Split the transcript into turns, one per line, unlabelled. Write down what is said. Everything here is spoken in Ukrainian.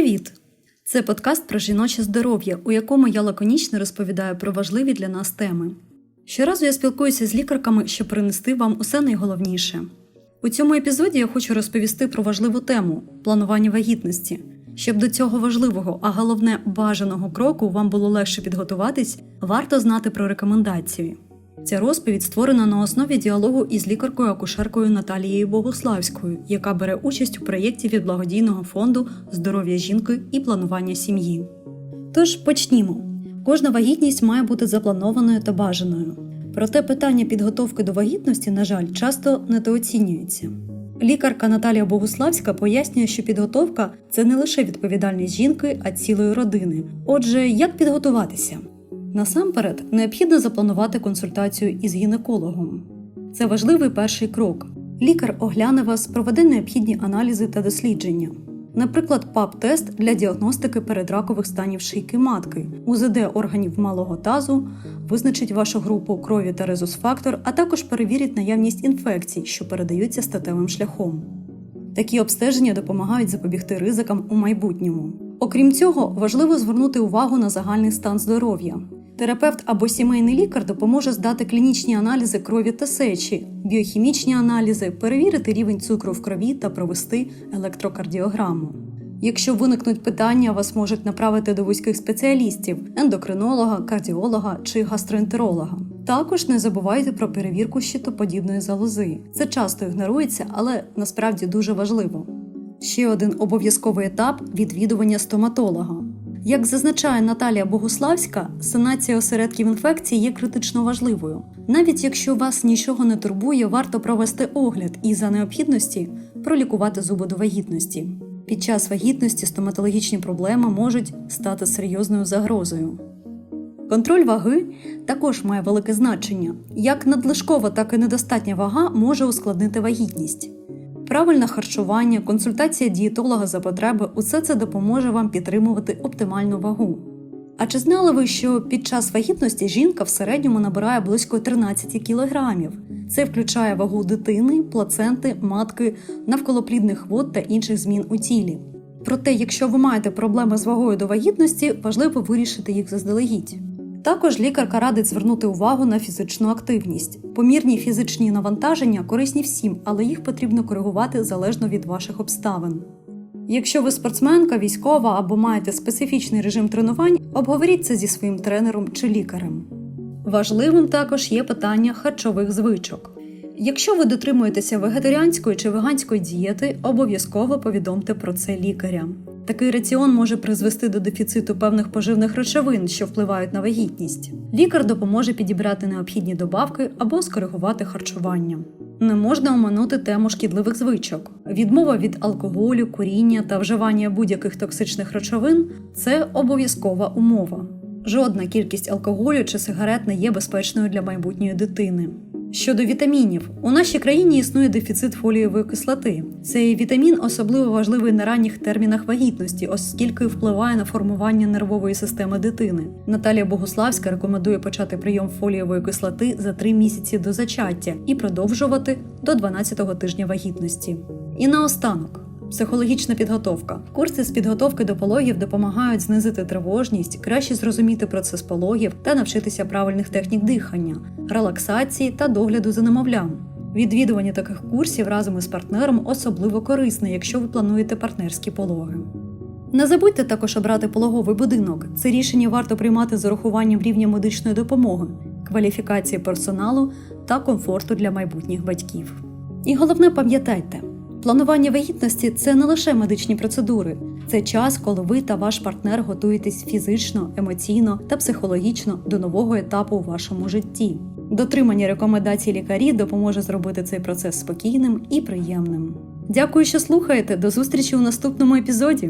Привіт! Це подкаст про жіноче здоров'я, у якому я лаконічно розповідаю про важливі для нас теми. Щоразу я спілкуюся з лікарками, щоб принести вам усе найголовніше. У цьому епізоді я хочу розповісти про важливу тему планування вагітності. Щоб до цього важливого, а головне бажаного кроку вам було легше підготуватись, варто знати про рекомендації. Ця розповідь створена на основі діалогу із лікаркою-акушеркою Наталією Богуславською, яка бере участь у проєкті від благодійного фонду здоров'я жінки і планування сім'ї. Тож почнімо. Кожна вагітність має бути запланованою та бажаною. Проте питання підготовки до вагітності, на жаль, часто недооцінюється. Лікарка Наталія Богуславська пояснює, що підготовка це не лише відповідальність жінки, а цілої родини. Отже, як підготуватися? Насамперед, необхідно запланувати консультацію із гінекологом. Це важливий перший крок. Лікар огляне вас, проведе необхідні аналізи та дослідження. Наприклад, ПАП-тест для діагностики передракових станів шийки матки, УЗД органів малого тазу, визначить вашу групу крові та резус-фактор, а також перевірить наявність інфекцій, що передаються статевим шляхом. Такі обстеження допомагають запобігти ризикам у майбутньому. Окрім цього, важливо звернути увагу на загальний стан здоров'я. Терапевт або сімейний лікар допоможе здати клінічні аналізи крові та сечі, біохімічні аналізи, перевірити рівень цукру в крові та провести електрокардіограму. Якщо виникнуть питання, вас можуть направити до вузьких спеціалістів ендокринолога, кардіолога чи гастроентеролога. Також не забувайте про перевірку щитоподібної залози. Це часто ігнорується, але насправді дуже важливо. Ще один обов'язковий етап відвідування стоматолога. Як зазначає Наталія Богуславська, санація осередків інфекції є критично важливою. Навіть якщо вас нічого не турбує, варто провести огляд і за необхідності пролікувати зуби до вагітності. Під час вагітності стоматологічні проблеми можуть стати серйозною загрозою. Контроль ваги також має велике значення. Як надлишкова, так і недостатня вага може ускладнити вагітність. Правильне харчування, консультація дієтолога за потреби усе це допоможе вам підтримувати оптимальну вагу. А чи знали ви, що під час вагітності жінка в середньому набирає близько 13 кілограмів? Це включає вагу дитини, плаценти, матки, навколоплідних вод та інших змін у тілі. Проте, якщо ви маєте проблеми з вагою до вагітності, важливо вирішити їх заздалегідь. Також лікарка радить звернути увагу на фізичну активність. Помірні фізичні навантаження корисні всім, але їх потрібно коригувати залежно від ваших обставин. Якщо ви спортсменка, військова або маєте специфічний режим тренувань, обговоріть це зі своїм тренером чи лікарем. Важливим також є питання харчових звичок. Якщо ви дотримуєтеся вегетаріанської чи веганської дієти, обов'язково повідомте про це лікаря. Такий раціон може призвести до дефіциту певних поживних речовин, що впливають на вагітність. Лікар допоможе підібрати необхідні добавки або скоригувати харчування. Не можна оминути тему шкідливих звичок. Відмова від алкоголю, куріння та вживання будь-яких токсичних речовин це обов'язкова умова. Жодна кількість алкоголю чи сигарет не є безпечною для майбутньої дитини. Щодо вітамінів, у нашій країні існує дефіцит фолієвої кислоти. Цей вітамін особливо важливий на ранніх термінах вагітності, оскільки впливає на формування нервової системи дитини. Наталія Богуславська рекомендує почати прийом фолієвої кислоти за 3 місяці до зачаття і продовжувати до 12-го тижня вагітності. І наостанок. Психологічна підготовка. Курси з підготовки до пологів допомагають знизити тривожність, краще зрозуміти процес пологів та навчитися правильних технік дихання, релаксації та догляду за немовлям. Відвідування таких курсів разом із партнером особливо корисне, якщо ви плануєте партнерські пологи. Не забудьте також обрати пологовий будинок. Це рішення варто приймати з урахуванням рівня медичної допомоги, кваліфікації персоналу та комфорту для майбутніх батьків. І головне пам'ятайте. Планування вагітності це не лише медичні процедури, це час, коли ви та ваш партнер готуєтесь фізично, емоційно та психологічно до нового етапу у вашому житті. Дотримання рекомендацій лікарів допоможе зробити цей процес спокійним і приємним. Дякую, що слухаєте. До зустрічі у наступному епізоді.